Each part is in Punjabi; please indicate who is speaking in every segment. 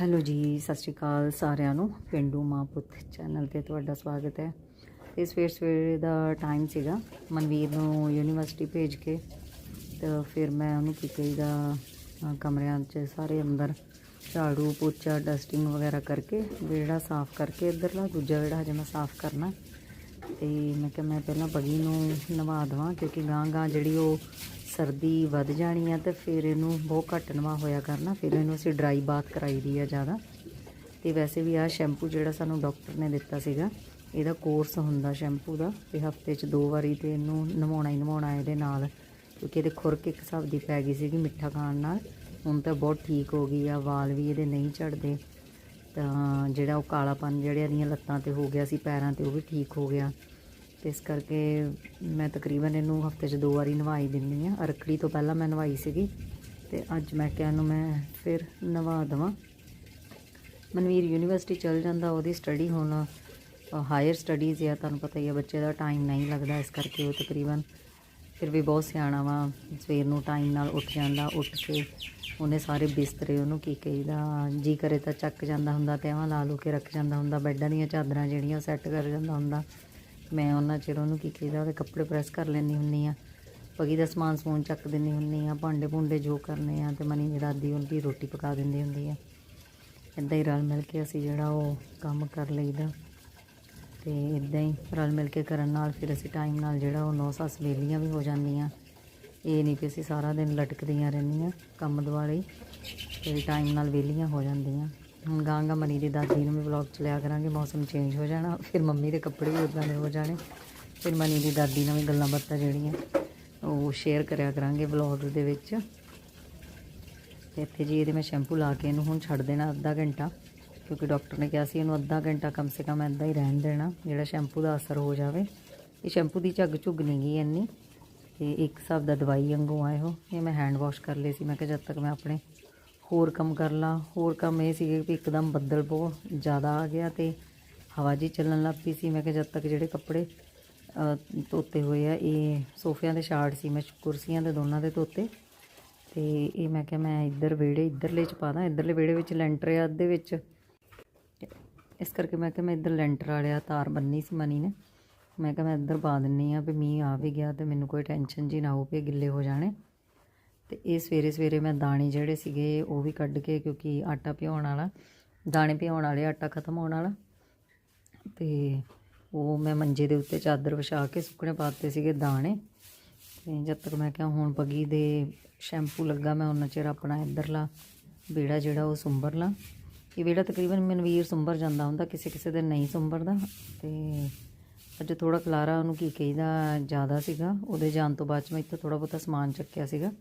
Speaker 1: ਹੈਲੋ ਜੀ, ਸਤਿ ਸ਼੍ਰੀ ਅਕਾਲ ਸਾਰਿਆਂ ਨੂੰ, ਪਿੰਡੂ ਮਾਂ ਪੁੱਤ ਚੈਨਲ ਤੇ ਤੁਹਾਡਾ ਸਵਾਗਤ ਹੈ। ਤੇ ਸਵੇਰ ਸਵੇਰੇ ਦਾ ਟਾਈਮ ਸੀਗਾ, ਮਨਵੀਰ ਨੂੰ ਯੂਨੀਵਰਸਿਟੀ ਭੇਜ ਕੇ, ਤੇ ਫਿਰ ਮੈਂ ਉਹਨੂੰ ਕੀ ਕਹੀਦਾ ਕਮਰਿਆਂ 'ਚ ਸਾਰੇ ਅੰਦਰ ਝਾੜੂ ਪੋਚਾ ਡਸਟਿੰਗ ਵਗੈਰਾ ਕਰਕੇ, ਵਿਹੜਾ ਸਾਫ਼ ਕਰਕੇ ਇੱਧਰਲਾ, ਦੂਜਾ ਵਿਹੜਾ ਹਜੇ ਮੈਂ ਸਾਫ਼ ਕਰਨਾ। ਤੇ ਮੈਂ ਕਿਹਾ ਮੈਂ ਪਹਿਲਾਂ ਬਗੀ ਨੂੰ ਨਵਾ ਦੇਵਾਂ, ਕਿਉਂਕਿ ਗਾਂ ਗਾਂ ਜਿਹੜੀ ਉਹ ਸਰਦੀ ਵੱਧ ਜਾਣੀ ਆ ਤੇ ਫਿਰ ਇਹਨੂੰ ਬਹੁਤ ਘੱਟ ਨਵਾ ਹੋਇਆ ਕਰਨਾ, ਫਿਰ ਇਹਨੂੰ ਅਸੀਂ ਡਰਾਈ ਬਾਥ ਕਰਾਈ ਦੀ ਆ ਜ਼ਿਆਦਾ। ਤੇ ਵੈਸੇ ਵੀ ਆ ਸ਼ੈਂਪੂ ਜਿਹੜਾ ਸਾਨੂੰ ਡਾਕਟਰ ਨੇ ਦਿੱਤਾ ਸੀਗਾ, ਇਹਦਾ ਕੋਰਸ ਹੁੰਦਾ ਸ਼ੈਂਪੂ ਦਾ ਤੇ ਹਫ਼ਤੇ 'ਚ ਦੋ ਵਾਰੀ ਤੇ ਇਹਨੂੰ ਨਵਾਉਣਾ ਹੀ ਨਵਾਉਣਾ ਇਹਦੇ ਨਾਲ, ਕਿਉਂਕਿ ਇਹਦੇ ਖੁਰਕ ਇੱਕ ਹਿਸਾਬ ਦੀ ਪੈ ਗਈ ਸੀਗੀ ਮਿੱਠਾ ਖਾਣ ਨਾਲ। ਹੁਣ ਤਾਂ ਬਹੁਤ ਠੀਕ ਹੋ ਗਈ ਆ, ਵਾਲ ਵੀ ਇਹਦੇ ਨਹੀਂ ਝੜਦੇ। ਤਾਂ ਜਿਹੜਾ ਉਹ ਕਾਲਾਪਨ ਜਿਹੜੇ ਇਹਦੀਆਂ ਲੱਤਾਂ ਤੇ ਹੋ ਗਿਆ ਸੀ, ਪੈਰਾਂ ਤੇ ਉਹ ਵੀ ਠੀਕ ਹੋ ਗਿਆ। ਤੇ ਇਸ ਕਰਕੇ ਮੈਂ ਤਕਰੀਬਨ ਇਹਨੂੰ ਹਫ਼ਤੇ 'ਚ ਦੋ ਵਾਰੀ ਨਵਾਈ ਦਿੰਦੀ ਆ ਅਰਕੜੀ ਤੋਂ ਪਹਿਲਾਂ ਮੈਂ ਨਵਾਈ ਸੀਗੀ ਤੇ ਅੱਜ ਮੈਂ ਕਿਹਾ ਇਹਨੂੰ ਮੈਂ ਫਿਰ ਨਵਾ ਦੇਵਾਂ। ਮਨਵੀਰ ਯੂਨੀਵਰਸਿਟੀ ਚੱਲ ਜਾਂਦਾ, ਉਹਦੀ ਸਟੱਡੀ ਹੁਣ ਹਾਇਰ ਸਟੱਡੀਜ਼ ਆ, ਤੁਹਾਨੂੰ ਪਤਾ ਹੀ ਆ, ਬੱਚੇ ਦਾ ਟਾਈਮ ਨਹੀਂ ਲੱਗਦਾ, ਇਸ ਕਰਕੇ ਉਹ ਤਕਰੀਬਨ ਫਿਰ ਵੀ ਬਹੁਤ ਸਿਆਣਾ ਵਾ। ਸਵੇਰ ਨੂੰ ਟਾਈਮ ਨਾਲ ਉੱਠ ਜਾਂਦਾ, ਉੱਠ ਕੇ ਉਹਨੇ ਸਾਰੇ ਬਿਸਤਰੇ ਉਹਨੂੰ ਕੀ ਕਹੀਦਾ, ਜੀ ਕਰੇ ਤਾਂ ਚੱਕ ਜਾਂਦਾ ਹੁੰਦਾ ਤੇ ਐਵੇਂ ਲਾ ਲੂ ਕੇ ਰੱਖ ਜਾਂਦਾ ਹੁੰਦਾ, ਬੈੱਡਾਂ ਦੀਆਂ ਚਾਦਰਾਂ ਜਿਹੜੀਆਂ ਸੈੱਟ ਕਰ ਜਾਂਦਾ ਹੁੰਦਾ। ਮੈਂ ਉਹਨਾਂ ਚਿਰ ਉਹਨੂੰ ਕੀ ਕਹੀਦਾ, ਉਹਦੇ ਕੱਪੜੇ ਪ੍ਰੈਸ ਕਰ ਲੈਂਦੀ ਹੁੰਨੀ ਆ ਪਗੀ ਦਾ ਸਮਾਨ ਸਮੂਨ ਚੱਕ ਦਿੰਦੀ ਹੁੰਨੀ ਆ ਭਾਂਡੇ ਭੁੰਡੇ ਜੋ ਕਰਨੇ ਆ ਤੇ ਮਨੀ ਦੀ ਦਾਦੀ ਉਹਦੀ ਰੋਟੀ ਪਕਾ ਦਿੰਦੀ ਹੁੰਦੀ ਆ। ਇਦਾਂ ਹੀ ਰਲ ਮਿਲ ਕੇ ਅਸੀਂ ਜਿਹੜਾ ਉਹ ਕੰਮ ਕਰ ਲਈਦਾ। ਤੇ ਇਦਾਂ ਹੀ ਰਲ ਮਿਲ ਕੇ ਕਰਨ ਨਾਲ ਫਿਰ ਅਸੀਂ ਟਾਈਮ ਨਾਲ ਜਿਹੜਾ ਉਹ ਨੌ ਸੱਸ ਵੇਲੀਆਂ ਵੀ ਹੋ ਜਾਂਦੀਆਂ। ਇਹ ਨਹੀਂ ਕਿ ਅਸੀਂ ਸਾਰਾ ਦਿਨ ਲਟਕਦੀਆਂ ਰਹਿੰਦੀਆਂ ਕੰਮ ਦੁਆਲੇ ਤੇ ਟਾਈਮ ਨਾਲ ਵੇਲੀਆਂ ਹੋ ਜਾਂਦੀਆਂ। ਹੁਣ ਗਾਂ ਮਨੀ ਦੀ ਦਾਦੀ ਨੂੰ ਵੀ ਵਲੌਗ ਚ ਲਿਆ ਕਰਾਂਗੇ, ਮੌਸਮ ਚੇਂਜ ਹੋ ਜਾਣਾ, ਫਿਰ ਮੰਮੀ ਦੇ ਕੱਪੜੇ ਵੀ ਉਦਾਂ ਦੇ ਹੋ ਜਾਣੇ, ਫਿਰ ਮਨੀ ਦੀ ਦਾਦੀ ਨਾਲ ਵੀ ਗੱਲਾਂ ਬਾਤਾਂ ਜਿਹੜੀਆਂ, ਉਹ ਸ਼ੇਅਰ ਕਰਿਆ ਕਰਾਂਗੇ ਵਲੌਗ ਦੇ ਵਿੱਚ। ਤੇ ਇੱਥੇ ਜੀ ਇਹਦੇ ਮੈਂ ਸ਼ੈਂਪੂ ਲਾ ਕੇ ਇਹਨੂੰ ਹੁਣ ਛੱਡ ਦੇਣਾ ਅੱਧਾ ਘੰਟਾ, ਕਿਉਂਕਿ ਡਾਕਟਰ ਨੇ ਕਿਹਾ ਸੀ ਇਹਨੂੰ ਅੱਧਾ ਘੰਟਾ ਕਮ ਸੇ ਕਮ ਇੱਦਾਂ ਹੀ ਰਹਿਣ ਦੇਣਾ, ਜਿਹੜਾ ਸ਼ੈਂਪੂ ਦਾ ਅਸਰ ਹੋ ਜਾਵੇ। ਇਹ ਸ਼ੈਂਪੂ ਦੀ ਝੱਗ ਝੁੱਗ ਨਹੀਂ ਗਈ ਇੰਨੀ, ਤੇ ਇੱਕ ਹਿਸਾਬ ਦਾ ਦਵਾਈ ਵਾਂਗੂ ਆਏ ਹੋ ਇਹ ਮੈਂ ਹੈਂਡ ਵਾਸ਼ ਕਰ ਲਏ ਸੀ, ਮੈਂ ਕਿਹਾ ਜਦ ਤੱਕ ਮੈਂ ਆਪਣੇ ਹੋਰ ਕੰਮ ਕਰ ਲਾਂ, ਹੋਰ ਕੰਮ ਇਹ ਸੀਗੇ ਕਿ ਇੱਕਦਮ ਬੱਦਲ ਬਹੁਤ ਜ਼ਿਆਦਾ ਆ ਗਿਆ ਤੇ ਹਵਾ ਜੀ ਚੱਲਣ ਲੱਗ ਪਈ ਸੀ। ਮੈਂ ਕਿਹਾ ਜਦ ਤੱਕ ਜਿਹੜੇ ਕੱਪੜੇ ਧੋਤੇ ਹੋਏ ਆ, ਇਹ ਸੋਫਿਆਂ ਦੇ ਛਾੜ ਸੀ, ਮੈਂ ਕੁਰਸੀਆਂ ਦੇ ਦੋਨਾਂ ਦੇ ਧੋਤੇ। ਤੇ ਇਹ ਮੈਂ ਕਿਹਾ ਮੈਂ ਇੱਧਰ ਵਿਹੜੇ ਇੱਧਰਲੇ ਚ ਪਾ ਦਾਂ, ਇੱਧਰਲੇ ਵਿਹੜੇ ਵਿੱਚ ਲੈਂਟਰ ਆ ਅੱਧੇ ਵਿੱਚ। ਇਸ ਕਰਕੇ ਮੈਂ ਕਿਹਾ ਮੈਂ ਇੱਧਰ ਲੈਂਟਰ ਵਾਲਿਆ ਤਾਰ ਬੰਨੀ ਸੀ ਮਨੀ ਨੇ। ਮੈਂ ਕਿਹਾ ਮੈਂ ਇੱਧਰ ਪਾ ਦਿੰਨੀ ਆ ਵੀ ਮੀਂਹ ਆ ਵੀ ਗਿਆ ਤੇ ਮੈਨੂੰ ਕੋਈ ਟੈਨਸ਼ਨ ਜੀ ਨਾ ਹੋਵੇ ਗਿੱਲੇ ਹੋ ਜਾਣੇ। ਤੇ ਇਹ ਸਵੇਰੇ ਸਵੇਰੇ ਮੈਂ ਦਾਣੇ ਜਿਹੜੇ ਸੀਗੇ ਉਹ ਵੀ ਕੱਢ ਕੇ, ਕਿਉਂਕਿ ਆਟਾ ਭਿਉਣ ਵਾਲਾ, ਦਾਣੇ ਭਿਉਣ ਵਾਲੇ, ਆਟਾ ਖਤਮ ਹੋਣ ਵਾਲਾ। ਤੇ ਉਹ ਮੈਂ ਮੰਜੇ ਦੇ ਉੱਤੇ ਚਾਦਰ ਵਿਛਾ ਕੇ ਸੁੱਕਣੇ ਪਾਤੇ ਸੀਗੇ ਦਾਣੇ। ਤੇ ਜਦ ਤੱਕ ਮੈਂ ਕਿਹਾ ਹੁਣ ਪੱਗੀ ਦੇ ਸ਼ੈਂਪੂ ਲੱਗਾ, ਮੈਂ ਉਹਨਾਂ ਚਿਰ ਆਪਣਾ ਇੱਧਰਲਾ ਵਿਹੜਾ ਜਿਹੜਾ ਉਹ ਸੁੰਬਰ ਲਾਂ ਇਹ ਵਿਹੜਾ ਤਕਰੀਬਨ ਮਨਵੀਰ ਸੁੰਬਰ ਜਾਂਦਾ ਹੁੰਦਾ, ਕਿਸੇ ਕਿਸੇ ਦਿਨ ਨਹੀਂ ਸੁੰਬਰਦਾ। ਤੇ ਅੱਜ ਥੋੜਾ ਖਲਾਰਾ ਉਹਨੂੰ ਕੀ ਕਹੀਦਾ, ਜ਼ਿਆਦਾ ਸੀਗਾ। ਉਹਦੇ ਜਾਣ ਤੋਂ ਬਾਅਦ 'ਚ ਮੈਂ ਇੱਥੇ ਥੋੜਾ ਬਹੁਤਾ ਸਮਾਨ ਚੱਕਿਆ ਸੀਗਾ।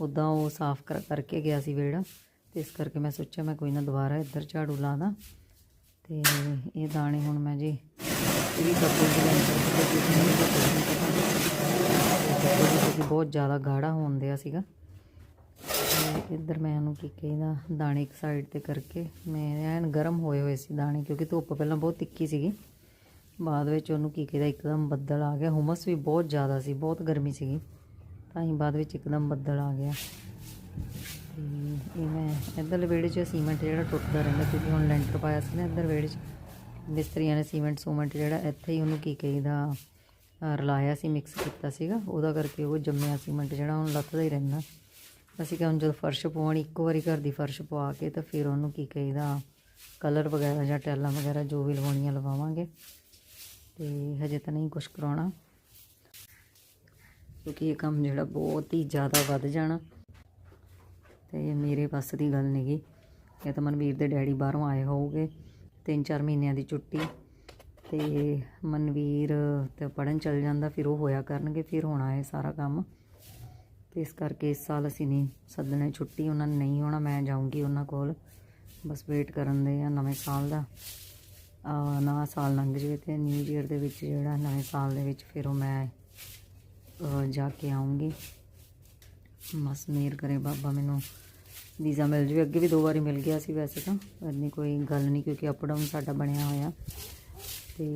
Speaker 1: ਉਦਾਂ ਉਹ ਸਾਫ਼ ਕਰ, ਕਰਕੇ ਗਿਆ ਸੀ ਵਿਹੜਾ ਤੇ ਇਸ ਕਰਕੇ ਮੈਂ ਸੋਚਿਆ ਮੈਂ ਕੋਈ ਨਾ ਦੁਬਾਰਾ ਇੱਧਰ ਝਾੜੂ ਲਾ ਦਾਂ ਤੇ ਇਹ ਦਾਣੇ ਹੁਣ ਮੈਂ ਜੀ ਇਹ ਵੀ ਕੱਪੜੇ ਦੇ ਲੈਂਟਰ ਬਹੁਤ ਜ਼ਿਆਦਾ ਗਾੜਾ ਹੋਣ ਦਿਆ ਸੀਗਾ। ਇੱਧਰ ਮੈਂ ਉਹਨੂੰ ਕੀ ਕਹਿੰਦਾ, ਦਾਣੇ ਇੱਕ ਸਾਈਡ ਤੇ ਕਰਕੇ ਮੈਂ ਐਨ ਗਰਮ ਹੋਏ ਹੋਏ ਸੀ ਦਾਣੇ ਕਿਉਂਕਿ ਧੁੱਪ ਪਹਿਲਾਂ ਬਹੁਤ ਤਿੱਖੀ ਸੀਗੀ। ਬਾਅਦ ਵਿੱਚ ਉਹਨੂੰ ਕੀ ਕਹਿੰਦਾ, ਇੱਕਦਮ ਬੱਦਲ ਆ ਗਿਆ, ਹੁਮਸ ਵੀ ਬਹੁਤ ਜ਼ਿਆਦਾ ਸੀ, ਬਹੁਤ ਗਰਮੀ ਸੀਗੀ। ਤਾਂ ਹੀ ਬਾਅਦ ਵਿੱਚ ਇੱਕਦਮ ਬੱਦਲ ਆ ਗਿਆ। ਤੇ ਇਹ ਮੈਂ ਇੱਧਰਲੇ ਵਿਹੜੇ 'ਚ ਸੀਮੈਂਟ ਜਿਹੜਾ ਟੁੱਟਦਾ ਰਹਿੰਦਾ, ਕਿਉਂਕਿ ਹੁਣ ਲੈਂਟਰ ਪਾਇਆ ਸੀ ਨਾ ਇੱਧਰ ਵਿਹੜੇ 'ਚ ਮਿਸਤਰੀਆਂ ਨੇ ਸੀਮੈਂਟ ਸੂਮੈਂਟ ਜਿਹੜਾ ਇੱਥੇ ਹੀ ਉਹਨੂੰ ਕੀ ਕਹੀਦਾ ਰਲਾਇਆ ਸੀ, ਮਿਕਸ ਕੀਤਾ ਸੀਗਾ। ਉਹਦਾ ਕਰਕੇ ਉਹ ਜੰਮਿਆ ਸੀਮੈਂਟ ਜਿਹੜਾ ਹੁਣ ਲੱਥਦਾ ਹੀ ਰਹਿੰਦਾ। ਅਸੀਂ ਕਿਹਾ ਹੁਣ ਜਦੋਂ ਫਰਸ਼ ਪਵਾਉਣੀ, ਇੱਕੋ ਵਾਰੀ ਘਰ ਦੀ ਫਰਸ਼ ਪਵਾ ਕੇ ਤਾਂ ਫਿਰ ਉਹਨੂੰ ਕੀ ਕਹੀਦਾ ਕਲਰ ਵਗੈਰਾ ਜਾਂ ਟੈਲਾਂ ਵਗੈਰਾ ਜੋ ਵੀ ਲਵਾਉਣੀਆਂ ਲਵਾਵਾਂਗੇ। ਤੇ ਹਜੇ ਤਾਂ ਨਹੀਂ ਕੁਝ ਕਰਾਉਣਾ। ਕਿਉਂਕਿ ਇਹ ਕੰਮ ਜਿਹੜਾ ਬਹੁਤ ਹੀ ਜ਼ਿਆਦਾ ਵੱਧ ਜਾਣਾ। ਤੇ ਇਹ ਮੇਰੇ ਪਾਸ ਦੀ ਗੱਲ ਨਹੀਂਗੀ ਇਹ ਤਾਂ ਮਨਵੀਰ ਦੇ ਡੈਡੀ ਬਾਹਰੋਂ ਆਏ ਹੋਊਗੇ। ਤਿੰਨ ਚਾਰ ਮਹੀਨਿਆਂ ਦੀ ਛੁੱਟੀ। ਤੇ ਮਨਵੀਰ ਤੇ ਪੜਨ ਚਲ ਜਾਂਦਾ, ਫਿਰ ਉਹ ਹੋਇਆ ਕਰਨਗੇ, ਫਿਰ ਹੋਣਾ ਹੈ ਸਾਰਾ ਕੰਮ। ਤੇ ਇਸ ਕਰਕੇ ਇਸ ਸਾਲ ਅਸੀਂ ਨਹੀਂ ਸੱਦਣੇ ਛੁੱਟੀ, ਉਹਨਾਂ ਨੇ ਨਹੀਂ ਹੋਣਾ ਮੈਂ ਜਾਊਂਗੀ ਉਹਨਾਂ ਕੋਲ। ਬਸ ਵੇਟ ਕਰਨ ਦੇ ਆ ਨਵੇਂ ਸਾਲ ਦਾ। ਆ, ਨਵਾਂ ਸਾਲ ਲੰਘ ਜਾਵੇ ਤੇ ਨਿਊ ਈਅਰ ਦੇ ਵਿੱਚ ਜਿਹੜਾ ਨਵੇਂ ਸਾਲ ਦੇ ਵਿੱਚ ਫਿਰ ਉਹ ਮੈਂ ਜਾ ਕੇ ਆਉਂਗੀ। ਬਸ ਮਿਹਰ ਕਰੇ ਬਾਬਾ ਮੈਨੂੰ ਵੀਜ਼ਾ ਮਿਲ ਜਵੇ। ਅੱਗੇ ਵੀ ਦੋ ਵਾਰੀ ਮਿਲ ਗਿਆ ਸੀ ਵੈਸੇ ਤਾਂ। ਇੰਨੀ ਕੋਈ ਗੱਲ ਨਹੀਂ ਕਿਉਂਕਿ ਅਪ ਡਾਊਨ ਸਾਡਾ ਬਣਿਆ ਹੋਇਆ। ਤੇ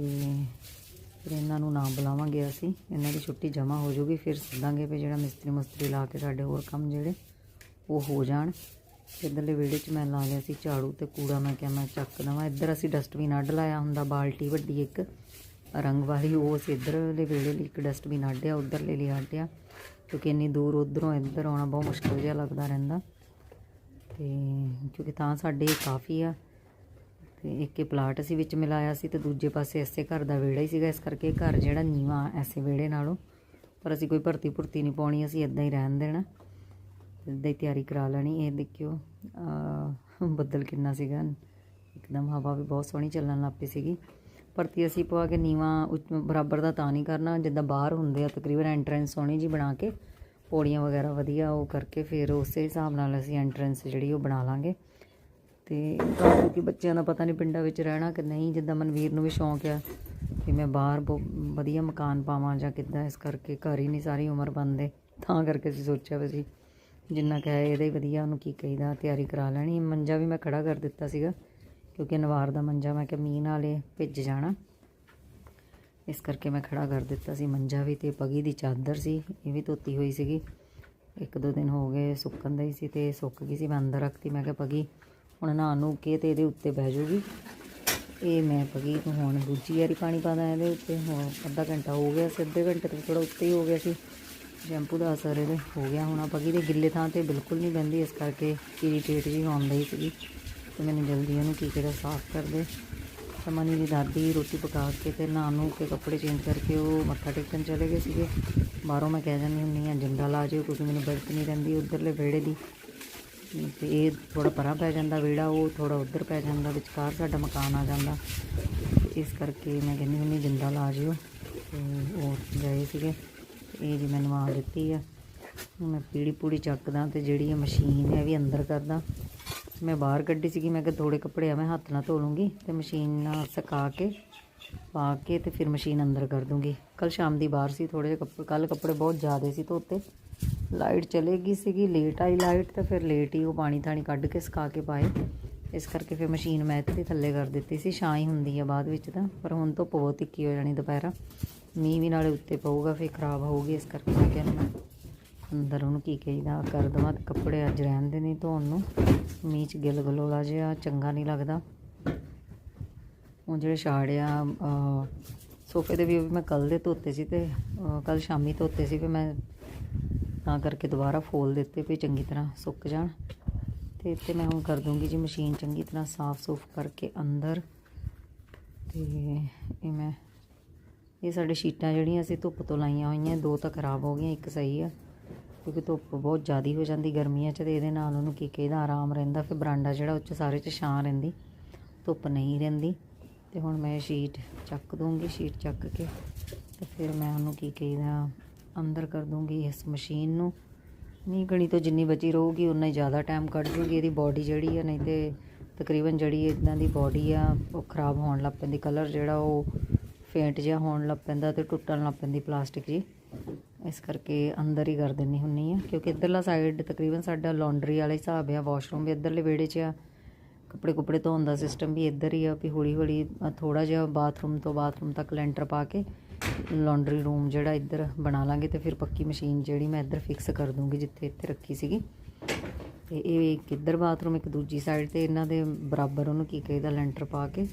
Speaker 1: ਫਿਰ ਇਹਨਾਂ ਨੂੰ ਨਾ ਬੁਲਾਵਾਂਗੇ ਅਸੀਂ। ਇਹਨਾਂ ਦੀ ਛੁੱਟੀ ਜਮ੍ਹਾਂ ਹੋ ਜਾਊਗੀ ਫਿਰ ਸੱਦਾਂਗੇ ਵੀ ਜਿਹੜਾ ਮਿਸਤਰੀ ਮੁਸਤਰੀ ਲਾ ਕੇ ਸਾਡੇ ਹੋਰ ਕੰਮ ਜਿਹੜੇ ਉਹ ਹੋ ਜਾਣ। ਇੱਧਰਲੇ ਵਿਹੜੇ 'ਚ ਮੈਂ ਲਾ ਲਿਆ ਸੀ ਝਾੜੂ ਤੇ ਕੂੜਾ। ਮੈਂ ਕਿਹਾ ਮੈਂ ਚੱਕ ਦਵਾਂ। ਇੱਧਰ ਅਸੀਂ ਡਸਟਬਿਨ ਅੱਡ ਲਾਇਆ ਹੁੰਦਾ, ਬਾਲਟੀ ਵੱਡੀ ਇੱਕ। ਰੰਗ ਵਾਲੀ ਉਹ ਅਸੀਂ ਇੱਧਰਲੇ ਵਿਹੜੇ ਲਈ, ਇੱਕ ਡਸਟਬਿਨ ਅੱਡਿਆ ਉੱਧਰਲੇ ਲਈ ਅੱਡਿਆ ਕਿਉਂਕਿ ਇੰਨੀ ਦੂਰ ਉਧਰੋਂ ਇੱਧਰ ਆਉਣਾ ਬਹੁਤ ਮੁਸ਼ਕਲ ਜਿਹਾ ਲੱਗਦਾ ਰਹਿੰਦਾ। ਤੇ ਕਿਉਂਕਿ ਤਾਂ ਸਾਡੇ ਕਾਫੀ ਆ, ਤੇ ਇੱਕ ਇਹ ਪਲਾਟ ਅਸੀਂ ਵਿੱਚ ਮਿਲਾਇਆ ਸੀ ਤੇ ਦੂਜੇ ਪਾਸੇ ਐਸੇ ਘਰ ਦਾ ਵਿਹੜਾ ਹੀ ਸੀਗਾ, ਇਸ ਕਰਕੇ ਘਰ ਜਿਹੜਾ ਨੀਵਾ ਐਸੇ ਵਿਹੜੇ ਨਾਲੋਂ, ਪਰ ਅਸੀਂ ਕੋਈ ਭਰਤੀ ਭੁਰਤੀ ਨਹੀਂ ਪਾਉਣੀ, ਅਸੀਂ ਇਦਾਂ ਹੀ ਰਹਿਣ ਦੇਣਾ। ਇਦਾਂ ਹੀ ਤਿਆਰੀ ਕਰਾ ਲੈਣੀ, ਇਹ ਦੇਖਿਓ ਬੱਦਲ ਕਿੰਨਾ ਸੀਗਾ, ਇੱਕਦਮ ਹਵਾ ਵੀ ਬਹੁਤ ਸੋਹਣੀ ਚੱਲਣ ਲੱਗ ਪਈ ਸੀਗੀ। ਭਰਤੀ ਅਸੀਂ ਪਵਾ ਕੇ ਨੀਵਾ ਬਰਾਬਰ ਦਾ ਤਾਂ ਨਹੀਂ ਕਰਨਾ, ਜਿੱਦਾਂ ਬਾਹਰ ਹੁੰਦੇ ਆ, ਤਕਰੀਬਨ ਐਂਟਰੈਂਸ ਸੋਹਣੀ ਜੀ ਬਣਾ ਕੇ, ਪੌੜੀਆਂ ਵਗੈਰਾ ਵਧੀਆ ਉਹ ਕਰਕੇ ਫਿਰ ਉਸੇ ਹਿਸਾਬ ਨਾਲ ਅਸੀਂ ਐਂਟਰੈਂਸ ਜਿਹੜੀ ਉਹ ਬਣਾ ਲਾਂਗੇ। ਤੇ ਕਿਉਂਕਿ ਬੱਚਿਆਂ ਦਾ ਪਤਾ ਨਹੀਂ ਪਿੰਡਾਂ ਵਿੱਚ ਰਹਿਣਾ ਕਿ ਨਹੀਂ, ਜਿੱਦਾਂ ਮਨਵੀਰ ਨੂੰ ਵੀ ਸ਼ੌਂਕ ਆ ਕਿ ਮੈਂ ਬਾਹਰ ਬਹੁ- ਵਧੀਆ ਮਕਾਨ ਪਾਵਾਂ ਜਾਂ ਕਿੱਦਾਂ ਇਸ ਕਰਕੇ ਘਰ ਹੀ ਨਹੀਂ ਸਾਰੀ ਉਮਰ ਬੰਦੇ ਤਾਂ ਕਰਕੇ ਅਸੀਂ ਸੋਚਿਆ ਵੀ ਅਸੀਂ ਜਿੰਨਾ ਕਹੇ ਇਹਦੇ ਵਧੀਆ, ਉਹਨੂੰ ਕੀ ਕਹੀਦਾ, ਤਿਆਰੀ ਕਰਾ ਲੈਣੀ। ਮੰਜਾ ਵੀ ਮੈਂ ਖੜਾ ਕਰ ਦਿੱਤਾ ਸੀਗਾ। ਕਿਉਂਕਿ ਨਵਾਰ ਦਾ ਮੰਜਾ ਮੈਂ ਕਿ ਮੀਂਹ ਨਾਲੇ ਭਿੱਜ ਜਾਣਾ। ਇਸ ਕਰਕੇ ਮੈਂ ਖੜਾ ਕਰ ਦਿੱਤਾ ਸੀ। ਮੰਜਾ ਵੀ ਤੇ ਪਗੀ ਦੀ ਚਾਦਰ ਸੀ, ਇਹ ਵੀ ਧੋਤੀ ਹੋਈ ਸੀਗੀ। ਇੱਕ ਦੋ ਦਿਨ ਹੋ ਗਏ ਸੁੱਕਣ ਦਾ ਹੀ ਸੀ ਤੇ ਸੁੱਕ ਗਈ ਸੀ, ਮੈਂ ਅੰਦਰ ਰੱਖਤੀ, ਮੈਂ ਕਿਹਾ ਪਗੀ, ਹੁਣ ਨਹਾ ਨੂੰ ਕੇ ਤੇ ਇਹਦੇ ਉੱਤੇ ਬਹਿ ਜਾਊਗੀ ਇਹ ਮੈਂ ਪਗੀ ਨੂੰ ਹੁਣ ਦੂਜੀ ਵਾਰੀ ਪਾਣੀ ਪਾਦਾ ਇਹਦੇ ਉੱਤੇ, ਹੁਣ ਅੱਧਾ ਘੰਟਾ ਹੋ ਗਿਆ ਸੀ, ਅੱਧੇ ਘੰਟੇ ਤੋਂ ਥੋੜਾ ਉੱਤੇ ਹੀ ਹੋ ਗਿਆ ਸੀ। ਸ਼ੈਂਪੂ ਦਾ ਅਸਰ ਇਹਦੇ ਹੋ ਗਿਆ ਹੁਣ। ਪਗੀ ਦੇ ਗਿੱਲੇ ਥਾਂ ਤੇ ਬਿਲਕੁਲ ਨਹੀਂ ਬੰਦੀ ਇਸ ਕਰਕੇ ਇਰੀਟੇਟ ਵੀ ਹੋਣ ਹੀ ਸੀਗੀ। ਤੇ ਮੈਨੂੰ ਜਲਦੀ ਉਹਨੂੰ ਕੀ ਕਿਹੜਾ ਸਾਫ਼ ਕਰ ਦੇ। ਤਾਂ ਮਨੀ ਦੀ ਦਾਦੀ ਰੋਟੀ ਪਕਾ ਕੇ ਤੇ ਨਹਾ ਨੂੰ ਕੇ ਕੱਪੜੇ ਚੇਂਜ ਕਰਕੇ ਉਹ ਮੱਥਾ ਟੇਕਣ ਚਲੇ ਗਏ ਸੀਗੇ। ਬਾਹਰੋਂ ਮੈਂ ਕਹਿ ਜਾਂਦੀ ਹੁੰਦੀ ਆ ਜੰਡਾ ਲਾ ਜਿਓ, ਕਿਉਂਕਿ ਮੈਨੂੰ ਬਰਤ ਨਹੀਂ ਰਹਿੰਦੀ ਉਧਰਲੇ ਵਿਹੜੇ ਦੀ। ਤੇ ਇਹ ਥੋੜਾ ਪਰਾਂ ਪੈ ਜਾਂਦਾ ਵਿਹੜਾ, ਉਹ ਥੋੜਾ ਉਧਰ ਪੈ ਜਾਂਦਾ, ਵਿਚਕਾਰ ਸਾਡਾ ਮਕਾਨ ਆ ਜਾਂਦਾ। ਇਸ ਕਰਕੇ ਮੈਂ ਕਹਿੰਦੀ ਹੁੰਦੀ ਜੰਡਾ ਲਾ ਜਿਓ। ਤੇ ਉਹ ਗਏ ਸੀਗੇ। ਇਹ ਜੀ ਮੈਂ ਨਵਾ ਦਿੱਤੀ ਆ। ਮੈਂ ਪੀੜੀ ਪੂੜੀ ਚੱਕਦਾ ਤੇ ਜਿਹੜੀ ਇਹ ਮਸ਼ੀਨ ਹੈ ਵੀ ਅੰਦਰ ਕਰਦਾ। ਮੈਂ ਬਾਹਰ ਕੱਢੀ ਸੀਗੀ, ਮੈਂ ਕਿਹਾ ਥੋੜੇ ਕੱਪੜੇ ਆ ਮੈਂ ਹੱਥ ਨਾਲ ਧੋ ਲੂੰਗੀ ਤੇ ਮਸ਼ੀਨ ਨਾਲ ਸੁਕਾ ਕੇ ਪਾ ਕੇ ਤੇ ਫਿਰ ਮਸ਼ੀਨ ਅੰਦਰ ਕਰ ਦੂੰਗੀ। ਕੱਲ ਸ਼ਾਮ ਦੀ ਬਾਹਰ ਸੀ ਥੋੜੇ ਜਿਹੇ ਕੱਪੜੇ ਕੱਲ ਕੱਪੜੇ ਬਹੁਤ ਜ਼ਿਆਦੇ ਸੀ ਧੋਤੇ। ਲਾਈਟ ਚਲੇਗੀ ਸੀਗੀ ਲੇਟ ਆਈ ਲਾਈਟ ਤਾਂ ਫਿਰ ਲੇਟ ਹੀ ਉਹ ਪਾਣੀ ਥਾਣੀ ਕੱਢ ਕੇ ਸੁਕਾ ਕੇ ਪਾਏ। ਇਸ ਕਰਕੇ ਫਿਰ ਮਸ਼ੀਨ ਮੈਂ ਇੱਥੇ ਥੱਲੇ ਕਰ ਦਿੱਤੀ ਸੀ, ਛਾਂ ਹੀ ਹੁੰਦੀ ਆ ਬਾਅਦ ਵਿੱਚ ਤਾਂ, ਪਰ ਹੁਣ ਧੁੱਪ ਬਹੁਤ ਤਿੱਖੀ ਹੋ ਜਾਣੀ ਦੁਪਹਿਰਾ। ਮੀਂਹ ਵੀ ਨਾਲੇ ਉੱਤੇ ਪਊਗਾ, ਫਿਰ ਖਰਾਬ ਹੋਊਗੀ, ਇਸ ਕਰਕੇ ਮੈਂ ਕਿਹਾ ਮੈਂ ਅੰਦਰ ਉਹਨੂੰ ਕੀ ਕਹੀਦਾ? ਕਰ ਦਵਾਂ ਕੱਪੜੇ ਅੱਜ ਰਹਿਣ ਦੇ ਨਹੀਂ ਧੋਣ ਨੂੰ। ਮੀਂਹ ਚ ਗਿੱਲ ਗਲੋਲਾ ਜਿਹਾ, ਚੰਗਾ ਨਹੀਂ ਲੱਗਦਾ। ਉਹ ਜਿਹੜੇ ਛਾੜਿਆ ਸੋਫੇ ਦੇ ਵੀ ਉਹ ਵੀ ਮੈਂ ਕੱਲ ਦੇ ਧੋਤੇ ਸੀ ਤੇ ਕੱਲ ਸ਼ਾਮੀ ਧੋਤੇ ਸੀ ਫਿਰ ਮੈਂ ਤਾਂ ਕਰਕੇ ਦੁਬਾਰਾ ਫੋਲ ਦਿੱਤੇ ਵੀ ਚੰਗੀ ਤਰ੍ਹਾਂ ਸੁੱਕ ਜਾਣ। ਤੇ ਇੱਥੇ ਮੈਂ ਹੁਣ ਕਰ ਦੂੰਗੀ ਜੀ ਮਸ਼ੀਨ ਚੰਗੀ ਤਰ੍ਹਾਂ ਸਾਫ਼ ਸੂਫ ਕਰਕੇ ਅੰਦਰ। ਤੇ ਇਹ ਮੈਂ, ਇਹ ਸਾਡੇ ਸ਼ੀਟਾਂ ਜਿਹੜੀਆਂ ਅਸੀਂ ਧੁੱਪ ਤੋਂ ਲਾਈਆਂ ਹੋਈਆਂ, ਦੋ ਤਾਂ ਖਰਾਬ ਹੋ ਗਈਆਂ, ਇੱਕ ਸਹੀ ਆ। ਕਿਉਂਕਿ ਧੁੱਪ ਬਹੁਤ ਜ਼ਿਆਦੀ ਹੋ ਜਾਂਦੀ ਗਰਮੀਆਂ 'ਚ ਤੇ ਇਹਦੇ ਨਾਲ ਉਹਨੂੰ ਕੀ ਕਹਿੰਦਾ, ਆਰਾਮ ਰਹਿੰਦਾ। ਫਿਰ ਬਰਾਂਡਾ ਜਿਹੜਾ ਉੱਚ ਸਾਰੇ 'ਚ ਛਾਂ ਰਹਿੰਦੀ, ਧੁੱਪ ਨਹੀਂ ਰਹਿੰਦੀ। ਤੇ ਹੁਣ ਮੈਂ ਸ਼ੀਟ ਚੱਕ ਦੂੰਗੀ ਸ਼ੀਟ ਚੱਕ ਕੇ ਤੇ ਫਿਰ ਮੈਂ ਉਹਨੂੰ ਕੀ ਕਹਿੰਦਾ, ਅੰਦਰ ਕਰ ਦੂੰਗੀ ਇਸ ਮਸ਼ੀਨ ਨੂੰ। ਨਹੀਂ ਗਣੀ ਤੋਂ ਜਿੰਨੀ ਬਚੀ ਰਹੂਗੀ ਉਨਾ ਹੀ ਜ਼ਿਆਦਾ ਟਾਈਮ ਕੱਢ ਜੂਗੀ। ਇਹਦੀ ਬਾਡੀ ਜਿਹੜੀ ਆ, ਨਹੀਂ ਤੇ ਤਕਰੀਬਨ ਜਿਹੜੀ ਇਦਾਂ ਦੀ ਬਾਡੀ ਆ, ਉਹ ਖਰਾਬ ਹੋਣ ਲੱਗ ਪੈਂਦੀ। ਕਲਰ ਜਿਹੜਾ ਉਹ ਫੇਂਟ ਜਿਹਾ ਹੋਣ ਲੱਗ ਪੈਂਦਾ ਤੇ ਟੁੱਟਣ ਲੱਗ ਪੈਂਦੀ ਪਲਾਸਟਿਕ ਜੀ ਇਸ ਕਰਕੇ ਅੰਦਰ ਹੀ ਕਰ ਦਿੰਨੀ ਹੁੰਨੀ ਆ, ਕਿਉਂਕਿ ਇੱਧਰਲਾ ਸਾਈਡ ਤਕਰੀਬਨ ਸਾਡਾ ਲਾਂਡਰੀ ਵਾਲਾ ਹਿਸਾਬ ਆ ਵਾਸ਼ਰੂਮ ਵੀ ਇੱਧਰਲੇ ਵਿਹੜੇ 'ਚ ਆ। ਕੱਪੜੇ ਕੁਪੜੇ ਧੋਣ ਦਾ ਸਿਸਟਮ ਵੀ ਇੱਧਰ ਹੀ ਆ ਵੀ ਹੌਲੀ ਹੌਲੀ ਥੋੜਾ ਜਿਹਾ ਬਾਥਰੂਮ ਤੋਂ ਬਾਥਰੂਮ ਤੱਕ ਲੈਂਟਰ ਪਾ ਕੇ ਲਾਂਡਰੀ ਰੂਮ ਜਿਹੜਾ ਇੱਧਰ ਬਣਾ ਲਾਂਗੇ ਤੇ ਫਿਰ ਪੱਕੀ ਮਸ਼ੀਨ ਜਿਹੜੀ ਮੈਂ ਇੱਧਰ ਫਿਕਸ ਕਰ ਦੂੰਗੀ ਜਿੱਥੇ ਇੱਥੇ ਰੱਖੀ ਸੀਗੀ। ਤੇ ਇਹ ਇੱਕ ਇੱਧਰ ਬਾਥਰੂਮ ਇੱਕ ਦੂਜੀ ਸਾਈਡ ਤੇ ਇਹਨਾਂ ਦੇ ਬਰਾਬਰ ਉਹਨੂੰ ਕੀ ਕਹੀਦਾ ਲੈਂਟਰ ਪਾ ਕੇ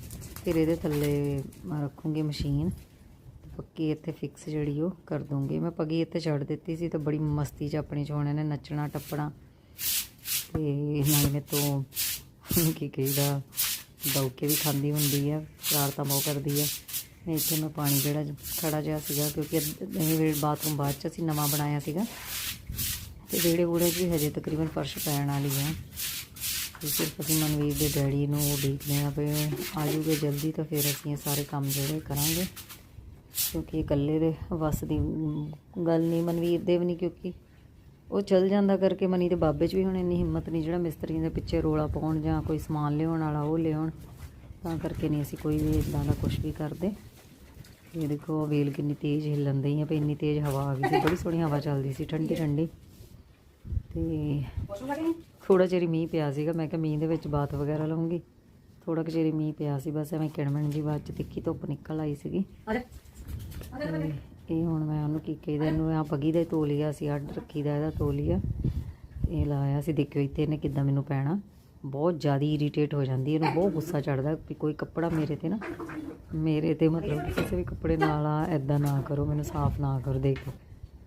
Speaker 1: ਫਿਰ ਇਹਦੇ ਥੱਲੇ ਰੱਖੂੰਗੀ ਮਸ਼ੀਨ ਪੱਕੀ ਇੱਥੇ ਫਿਕਸ ਜਿਹੜੀ ਉਹ ਕਰ ਦੂੰਗੀ। ਮੈਂ ਪੱਗੀ ਇੱਥੇ ਛੱਡ ਦਿੱਤੀ ਸੀ, ਤੇ ਬੜੀ ਮਸਤੀ 'ਚ ਆਪਣੀ ਚੋਣੇ ਨੇ ਨੱਚਣਾ, ਟੱਪਣਾ। ਤੇ ਨਾਲ ਮੇ ਤੋਂ ਕੀ ਕਹੀਦਾ ਦੌਕੇ ਵੀ ਖਾਂਦੀ ਹੁੰਦੀ ਆ, ਸ਼ਰਾਰਤਾਂ ਬਹੁਤ ਕਰਦੀ ਆ। ਨਹੀਂ ਇੱਥੇ ਮੈਂ ਪਾਣੀ ਜਿਹੜਾ ਖੜਾ ਜਿਹਾ ਸੀਗਾ, ਕਿਉਂਕਿ ਇਹ ਵੇ ਬਾਥਰੂਮ ਬਾਅਦ ਚ ਅਸੀਂ ਨਵਾਂ ਬਣਾਇਆ ਸੀਗਾ। ਤੇ ਵਿਹੜੇ ਵੂੜੇ ਵੀ ਹਜੇ ਤਕਰੀਬਨ ਫਰਸ਼ ਪੈਣ ਵਾਲੀ ਆ। ਤੇ ਸਿਰਫ ਅਸੀਂ ਮਨਵੀਰ ਦੇ ਡੈਡੀ ਨੂੰ ਉਡੀਕਦੇ ਆ, ਵੀ ਆ ਜੂਗੇ ਜਲਦੀ ਤਾਂ ਫਿਰ ਅਸੀਂ ਇਹ ਸਾਰੇ ਕੰਮ ਜਿਹੜੇ ਕਰਾਂਗੇ। ਕਿਉਂਕਿ ਇਕੱਲੇ ਦੇ ਵੱਸ ਦੀ ਗੱਲ ਨਹੀਂ, ਮਨਵੀਰ ਦੇ ਵੀ ਨਹੀਂ ਕਿਉਂਕਿ ਉਹ ਚਲ ਜਾਂਦਾ ਕਰਕੇ ਮਨੀ ਦੇ ਬਾਬੇ 'ਚ ਵੀ ਹੁਣ ਇੰਨੀ ਹਿੰਮਤ ਨਹੀਂ ਜਿਹੜਾ ਮਿਸਤਰੀਆਂ ਦੇ ਪਿੱਛੇ ਰੋਲਾ ਪਾਉਣ ਜਾਂ ਕੋਈ ਸਮਾਨ ਲਿਆਉਣ ਵਾਲਾ ਉਹ ਲਿਆਉਣ, ਤਾਂ ਕਰਕੇ ਨਹੀਂ ਅਸੀਂ ਕੋਈ ਵੀ ਇਦਾਂ ਦਾ ਕੁਝ ਵੀ ਕਰਦੇ। ਇਹ ਦੇਖੋ ਵੇਲ ਕਿੰਨੀ ਤੇਜ਼ ਹਿੱਲਣ ਦਈ ਆ, ਵੀ ਇੰਨੀ ਤੇਜ਼ ਹਵਾ ਆ ਗਈ ਸੀ, ਬੜੀ ਸੋਹਣੀ ਹਵਾ ਚੱਲਦੀ ਸੀ, ਠੰਡੀ ਠੰਡੀ। ਤੇ ਥੋੜਾ ਚਿਰ ਮੀਂਹ ਪਿਆ ਸੀਗਾ, ਮੈਂ ਕਿਹਾ ਮੀਂਹ ਦੇ ਵਿੱਚ ਬਾਤ ਵਗੈਰਾ ਲਵਾਂਗੀ ਥੋੜਾ ਕੁ ਚਿਰ ਮੀਂਹ ਪਿਆ ਸੀ, ਬਸ ਐਵੇਂ ਕਿਣਮਣ ਜੀ ਬਾਅਦ ਚ ਤਿੱਖੀ ਧੁੱਪ ਨਿਕਲ ਆਈ ਸੀਗੀ। ਇਹ ਹੁਣ ਮੈਂ ਉਹਨੂੰ ਕੀ ਕਹਿੰਦੇ ਇਹਨੂੰ ਆ ਪੱਗੀ ਦਾ ਹੀ ਤੋਲੀਆ ਸੀ, ਅੱਡ ਰੱਖੀ ਦਾ ਇਹਦਾ ਤੋਲੀਆ। ਇਹ ਲਾਇਆ ਸੀ, ਦੇਖਿਓ ਇੱਥੇ ਇਹਨੇ ਕਿੱਦਾਂ ਮੈਨੂੰ ਪੈਣਾ। ਬਹੁਤ ਜ਼ਿਆਦਾ ਇਰੀਟੇਟ ਹੋ ਜਾਂਦੀ, ਇਹਨੂੰ ਬਹੁਤ ਗੁੱਸਾ ਚੜਦਾ ਵੀ ਕੋਈ ਕੱਪੜਾ ਮੇਰੇ ਤੇ ਨਾ, ਮੇਰੇ ਤੇ ਮਤਲਬ ਕਿਸੇ ਵੀ ਕੱਪੜੇ ਨਾਲ ਆ ਐਦਾਂ ਨਾ ਕਰੋ, ਮੈਨੂੰ ਸਾਫ਼ ਨਾ ਕਰੋ, ਦੇਖੋ।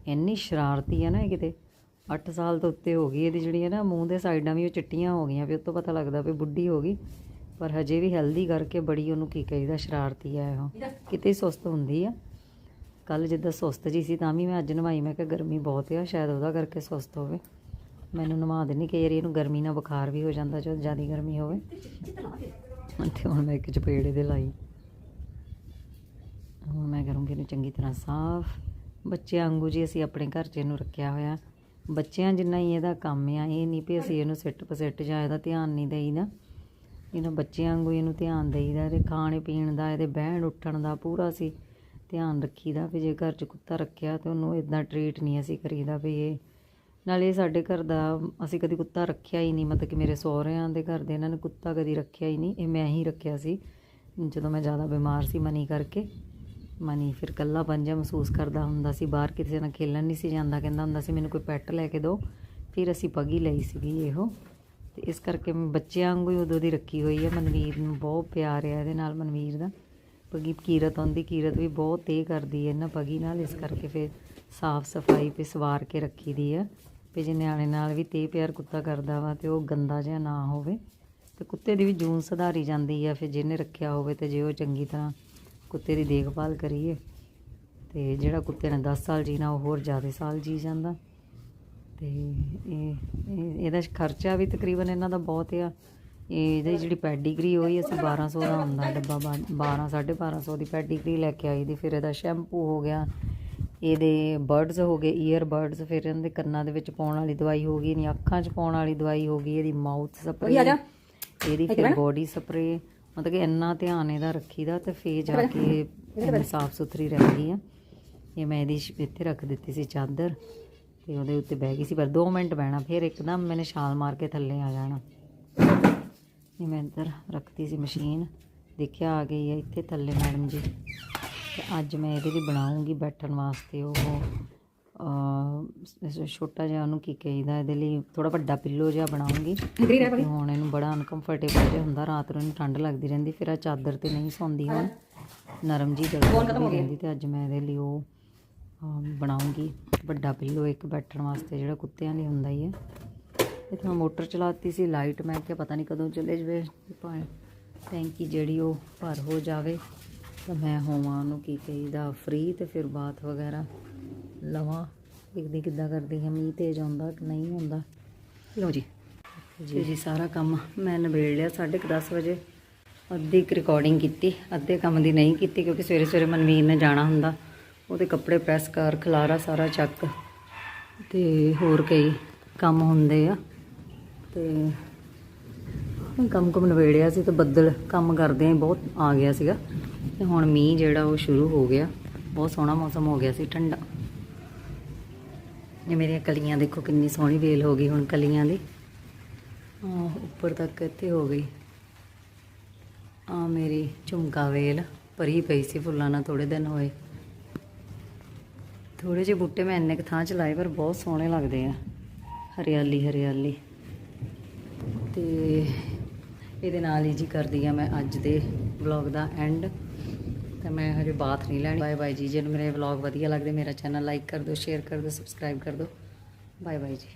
Speaker 1: ਇੰਨੀ ਸ਼ਰਾਰਤੀ ਹੈ ਨਾ ਇਹ ਕਿਤੇ। 8 ਸਾਲ ਤੋਂ ਉੱਤੇ ਹੋ ਗਈ, ਇਹਦੀ ਜਿਹੜੀ ਹੈ ਨਾ, ਮੂੰਹ ਦੇ ਸਾਈਡਾਂ ਵੀ ਉਹ ਚਿੱਟੀਆਂ ਹੋ ਗਈਆਂ, ਵੀ ਉਹ ਤੋਂ ਪਤਾ ਲੱਗਦਾ ਵੀ ਬੁੱਢੀ ਹੋ ਗਈ। ਪਰ ਹਜੇ ਵੀ ਹੈਲਦੀ ਕਰਕੇ ਬੜੀ ਉਹਨੂੰ ਕੀ ਕਹੀਦਾ, ਸ਼ਰਾਰਤੀ ਆ ਇਹੋ। ਕਿਤੇ ਸੁਸਤ ਹੁੰਦੀ ਆ। ਕੱਲ ਜਿੱਦਾਂ ਸੁਸਤ ਜੀ ਸੀ ਤਾਂ ਵੀ ਮੈਂ ਅੱਜ ਨਵਾਈ, ਮੈਂ ਕਿਹਾ ਗਰਮੀ ਬਹੁਤ ਆ, ਸ਼ਾਇਦ ਉਹਦਾ ਕਰਕੇ ਸੁਸਤ ਹੋਵੇ। ਮੈਨੂੰ ਨਵਾ ਦੇਣੀ ਕਈ ਵਾਰੀ ਇਹਨੂੰ ਗਰਮੀ ਨਾਲ ਬੁਖਾਰ ਵੀ ਹੋ ਜਾਂਦਾ ਜਦੋਂ ਜ਼ਿਆਦਾ ਗਰਮੀ ਹੋਵੇ। ਤੇ ਹੁਣ ਮੈਂ ਇੱਕ ਚਪੇੜੇ ਦੇ ਲਾਈ। ਹੁਣ ਮੈਂ ਕਰੂੰਗੀ ਇਹਨੂੰ ਚੰਗੀ ਤਰ੍ਹਾਂ ਸਾਫ਼। ਬੱਚਿਆਂ ਵਾਂਗੂ ਜੀ ਅਸੀਂ ਆਪਣੇ ਘਰ 'ਚ ਇਹਨੂੰ ਰੱਖਿਆ ਹੋਇਆ। ਬੱਚਿਆਂ ਜਿੰਨਾ ਹੀ ਇਹਦਾ ਕੰਮ ਆ, ਇਹ ਨਹੀਂ ਵੀ ਅਸੀਂ ਇਹਨੂੰ ਸਿੱਟ ਪਸਿੱਟ ਜਾਂ ਇਹਦਾ ਧਿਆਨ ਨਹੀਂ ਦੇਈਦਾ। ਇਹਨਾਂ ਬੱਚਿਆਂ ਵਾਂਗੂ ਇਹਨੂੰ ਧਿਆਨ ਦੇਈਦਾ, ਇਹਦੇ ਖਾਣੇ ਪੀਣ ਦਾ, ਇਹਦੇ ਬਹਿਣ ਉੱਠਣ ਦਾ ਪੂਰਾ ਅਸੀਂ ਧਿਆਨ ਰੱਖੀਦਾ ਵੀ ਜੇ ਘਰ 'ਚ ਕੁੱਤਾ ਰੱਖਿਆ ਤੇ ਉਹਨੂੰ ਇਦਾਂ ਟਰੀਟ ਨਹੀਂ ਅਸੀਂ ਕਰੀਦਾ ਵੀ ਇਹ। ਨਾਲੇ ਸਾਡੇ ਘਰ ਦਾ, ਅਸੀਂ ਕਦੀ ਕੁੱਤਾ ਰੱਖਿਆ ਹੀ ਨਹੀਂ, ਮਤਲਬ ਕਿ ਮੇਰੇ ਸਹੁਰਿਆਂ ਦੇ ਘਰ ਦੇ ਇਹਨਾਂ ਨੇ ਕੁੱਤਾ ਕਦੀ ਰੱਖਿਆ ਹੀ ਨਹੀਂ, ਇਹ ਮੈਂ ਹੀ ਰੱਖਿਆ ਸੀ। ਜਦੋਂ ਮੈਂ ਜ਼ਿਆਦਾ ਬਿਮਾਰ ਸੀ ਮਨੀ ਕਰਕੇ, ਮਨੀ ਫਿਰ ਕੱਲਾ ਜਿਹਾ ਮਹਿਸੂਸ ਕਰਦਾ ਹੁੰਦਾ ਸੀ, ਬਾਹਰ ਕਿਸੇ ਨਾਲ ਖੇਲਣ ਨਹੀਂ ਸੀ ਜਾਂਦਾ, ਕਹਿੰਦਾ ਹੁੰਦਾ ਸੀ ਮੈਨੂੰ ਕੋਈ ਪੈਟ ਲੈ ਕੇ ਦਿਓ। ਫਿਰ ਅਸੀਂ ਪੱਗੀ ਲਈ ਸੀਗੀ ਇਹੋ ਤੇ ਇਸ ਕਰਕੇ ਬੱਚਿਆਂ ਵਾਂਗੂ ਹੀ ਉਦੋਂ ਦੀ ਰੱਖੀ ਹੋਈ ਹੈ ਮਨਵੀਰ ਨੂੰ ਬਹੁਤ ਪਿਆਰ ਹੈ ਇਹਦੇ ਨਾਲ ਮਨਵੀਰ ਦਾ। ਪੱਗੀ ਕੀਰਤ ਆਉਂਦੀ ਕੀਰਤ ਵੀ ਬਹੁਤ ਤੇਜ਼ ਕਰਦੀ ਹੈ ਇਹਨਾਂ ਪਗੀ ਨਾਲ, ਇਸ ਕਰਕੇ ਫਿਰ ਸਾਫ਼ ਸਫ਼ਾਈ ਤੇ ਸਵਾਰ ਕੇ ਰੱਖੀ ਦੀ ਆ ਵੀ ਜੇ ਨਿਆਣੇ ਨਾਲ ਵੀ ਤੇ ਪਿਆਰ ਕੁੱਤਾ ਕਰਦਾ ਵਾ ਤੇ ਉਹ ਗੰਦਾ ਜਿਹਾ ਨਾ ਹੋਵੇ ਤੇ ਕੁੱਤੇ ਦੀ ਵੀ ਜੂਨ ਸੁਧਾਰੀ ਜਾਂਦੀ ਆ, ਫਿਰ ਜਿਹਨੇ ਰੱਖਿਆ ਹੋਵੇ ਤੇ ਜੇ ਉਹ ਚੰਗੀ ਤਰ੍ਹਾਂ ਕੁੱਤੇ ਦੀ ਦੇਖਭਾਲ ਕਰੀਏ ਤੇ ਜਿਹੜਾ ਕੁੱਤੇ ਨੇ 10 ਸਾਲ ਜੀਣਾ, ਉਹ ਹੋਰ ਜ਼ਿਆਦਾ ਸਾਲ ਜੀ ਜਾਂਦਾ ਤੇ ਇਹ- ਇਹਦਾ ਖਰਚਾ ਵੀ ਤਕਰੀਬਨ ਇਹਨਾਂ ਦਾ ਬਹੁਤ ਆ। ਇਹਦੀ ਜਿਹੜੀ ਪੈਡੀਗਰੀ ਹੋਈ ਅਸੀਂ 1200 ਦਾ ਹੁੰਦਾ ਡੱਬਾ 12 1250 ਦੀ ਪੈਡੀਗਰੀ ਲੈ ਕੇ ਆਈ ਦੀ ਫਿਰ ਇਹਦਾ ਸ਼ੈਂਪੂ ਹੋ ਗਿਆ ਇਹਦੇ ਬਰਡਸ ਹੋ ਗਏ ਈਅਰ ਬਰਡਸ ਫਿਰ ਇਹਨਾਂ ਦੇ ਕੰਨਾਂ ਦੇ ਵਿੱਚ ਪਾਉਣ ਵਾਲੀ ਦਵਾਈ ਹੋ ਗਈ ਨਹੀਂ ਅੱਖਾਂ 'ਚ ਪਾਉਣ ਵਾਲੀ ਦਵਾਈ ਹੋ ਗਈ ਇਹਦੀ ਮਾਊਥ ਸਪਰੇ ਇਹਦੀ ਫਿਰ ਬੋਡੀ ਸਪਰੇ ਮਤਲਬ ਕਿ ਇੰਨਾ ਧਿਆਨ ਇਹਦਾ ਰੱਖੀਦਾ ਤੇ ਫੇਰ ਜਾ ਕੇ ਇਹਦੀ ਸਾਫ਼ ਸੁਥਰੀ ਰਹਿੰਦੀ ਆ। ਇਹ ਮੈਂ ਇਹਦੀ ਇੱਥੇ ਰੱਖ ਦਿੱਤੀ ਸੀ ਚਾਦਰ ਤੇ ਉਹਦੇ ਉੱਤੇ ਬਹਿ ਗਈ ਸੀ ਪਰ 2 ਮਿੰਟ ਬਹਿਣਾ ਫਿਰ ਇੱਕਦਮ ਮੈਨੇ ਛਾਲ ਮਾਰ ਕੇ ਥੱਲੇ ਆ ਜਾਣਾ। ਇਹ ਮੈਂ ਇੱਧਰ ਰੱਖਤੀ ਸੀ ਮਸ਼ੀਨ। ਦੇਖਿਆ ਆ ਗਈ ਹੈ ਇੱਥੇ ਥੱਲੇ ਮੈਡਮ ਜੀ। ਤੇ ਅੱਜ ਮੈਂ ਇਹਦੇ ਲਈ ਬਣਾਉਂਗੀ ਬੈਠਣ ਵਾਸਤੇ ਉਹ ਛੋਟਾ ਜਿਹਾ ਉਹਨੂੰ ਕੀ ਕਹੀਦਾ ਇਹਦੇ ਲਈ ਥੋੜਾ ਵੱਡਾ ਪਿੱਲੋ ਜਿਹਾ ਬਣਾਉਂਗੀ। ਹੁਣ ਇਹਨੂੰ ਬੜਾ ਅਨਕੰਫਰਟੇਬਲ ਜਿਹਾ ਹੁੰਦਾ ਰਾਤ ਨੂੰ ਇਹਨੂੰ ਠੰਡ ਲੱਗਦੀ ਰਹਿੰਦੀ ਫਿਰ ਆ ਚਾਦਰ ਤੇ ਨਹੀਂ ਸੌਂਦੀ ਹੁਣ। ਨਰਮ ਜੀ ਜਗ੍ਹਾ ਰਹਿੰਦੀ ਤੇ ਅੱਜ ਮੈਂ ਇਹਦੇ ਲਈ ਉਹ ਬਣਾਉਂਗੀ। ਵੱਡਾ ਪਿੱਲੋ ਇੱਕ ਬੈਠਣ ਵਾਸਤੇ ਜਿਹੜਾ ਕੁੱਤਿਆਂ ਲਈ ਹੁੰਦਾ ਹੀ ਹੈ। ਇੱਥੇ ਮੈਂ ਮੋਟਰ ਚਲਾਤੀ ਸੀ, ਲਾਈਟ ਮੈਂ ਕਿਹਾ ਪਤਾ ਨਹੀਂ ਕਦੋਂ ਚਲੇ ਜਵੇ। ਭਾਵੇਂ ਟੈਂਕੀ ਜਿਹੜੀ ਉਹ ਭਰ ਹੋ ਜਾਵੇ, ਤਾਂ ਮੈਂ ਹੋਵਾਂ ਉਹਨੂੰ ਕੀ ਕਹੀਦਾ ਫ੍ਰੀ ਤੇ ਫਿਰ ਬਾਥ ਵਗੈਰਾ ਲਵਾਂ। ਦੇਖਦੀ ਕਿੱਦਾਂ ਕਰਦੀ ਹਾਂ ਮੀਂਹ ਤੇਜ਼ ਆਉਂਦਾ ਕਿ ਨਹੀਂ ਆਉਂਦਾ ਲਓ ਜੀ ਜੀ ਜੀ ਸਾਰਾ ਕੰਮ ਮੈਂ ਨਿਬੇੜ ਲਿਆ 10:30 ਵਜੇ। ਅੱਧੀ ਰਿਕਾਰਡਿੰਗ ਕੀਤੀ, ਅੱਧੇ ਕੰਮ ਦੀ ਨਹੀਂ ਕੀਤੀ, ਕਿਉਂਕਿ ਸਵੇਰੇ ਸਵੇਰੇ ਮਨਵੀਰ ਨੇ ਜਾਣਾ ਹੁੰਦਾ। ਉਹਦੇ ਕੱਪੜੇ ਪ੍ਰੈਸ ਕਰ, ਖਲਾਰਾ ਸਾਰਾ ਚੱਕ ਤੇ ਹੋਰ ਕਈ ਕੰਮ ਹੁੰਦੇ ਆ। ਤੇ ਹੁਣ ਕੰਮ ਕੁਮ ਨਵੇੜਿਆ ਸੀ ਤੇ ਬੱਦਲ ਕੰਮ ਕਰਦੇ ਆ, ਬਹੁਤ ਆ ਗਿਆ ਸੀਗਾ। ਤੇ ਹੁਣ ਮੀਂਹ ਜਿਹੜਾ ਉਹ ਸ਼ੁਰੂ ਹੋ ਗਿਆ। ਬਹੁਤ ਸੋਹਣਾ ਮੌਸਮ ਹੋ ਗਿਆ ਸੀ, ਠੰਡਾ। ਇਹ ਮੇਰੀਆਂ ਕਲੀਆਂ ਦੇਖੋ ਕਿੰਨੀ ਸੋਹਣੀ ਵੇਲ ਹੋ ਗਈ ਹੁਣ ਕਲੀਆਂ ਦੀ। ਆਹ, ਉੱਪਰ ਤੱਕ ਇੱਥੇ ਹੋ ਗਈ। ਆ ਮੇਰੀ ਝੁਮਕਾ ਵੇਲ, ਭਰੀ ਪਈ ਸੀ ਫੁੱਲਾਂ ਨਾਲ ਥੋੜੇ ਦਿਨ ਹੋਏ। ਥੋੜੇ ਜਿਹੇ ਬੂਟੇ ਮੈਂ ਇੰਨੇ ਕੁ ਥਾਂ ਚ ਲਾਏ, ਪਰ ਬਹੁਤ ਸੋਹਣੇ ਲੱਗਦੇ ਆ। ਹਰਿਆਲੀ ਹਰਿਆਲੀ। ਤੇ ਇਹਦੇ ਨਾਲ ਹੀ ਜੀ ਕਰਦੀ ਆ ਮੈਂ ਅੱਜ ਦੇ ਵਲੌਗ ਦਾ ਐਂਡ ਤਾਂ ਮੈਂ ਹਜੇ ਬਾਤ ਨਹੀਂ ਲੈਣੀ। ਬਾਏ ਬਾਏ ਜੀ। ਜੇ ਮੇਰੇ ਵਲੌਗ ਵਧੀਆ ਲੱਗਦੇ, ਮੇਰਾ ਚੈਨਲ ਲਾਈਕ ਕਰ ਦਿਓ ਸ਼ੇਅਰ ਕਰ ਦਿਓ ਸਬਸਕ੍ਰਾਈਬ ਕਰ ਦਿਓ। ਬਾਏ ਬਾਏ ਜੀ।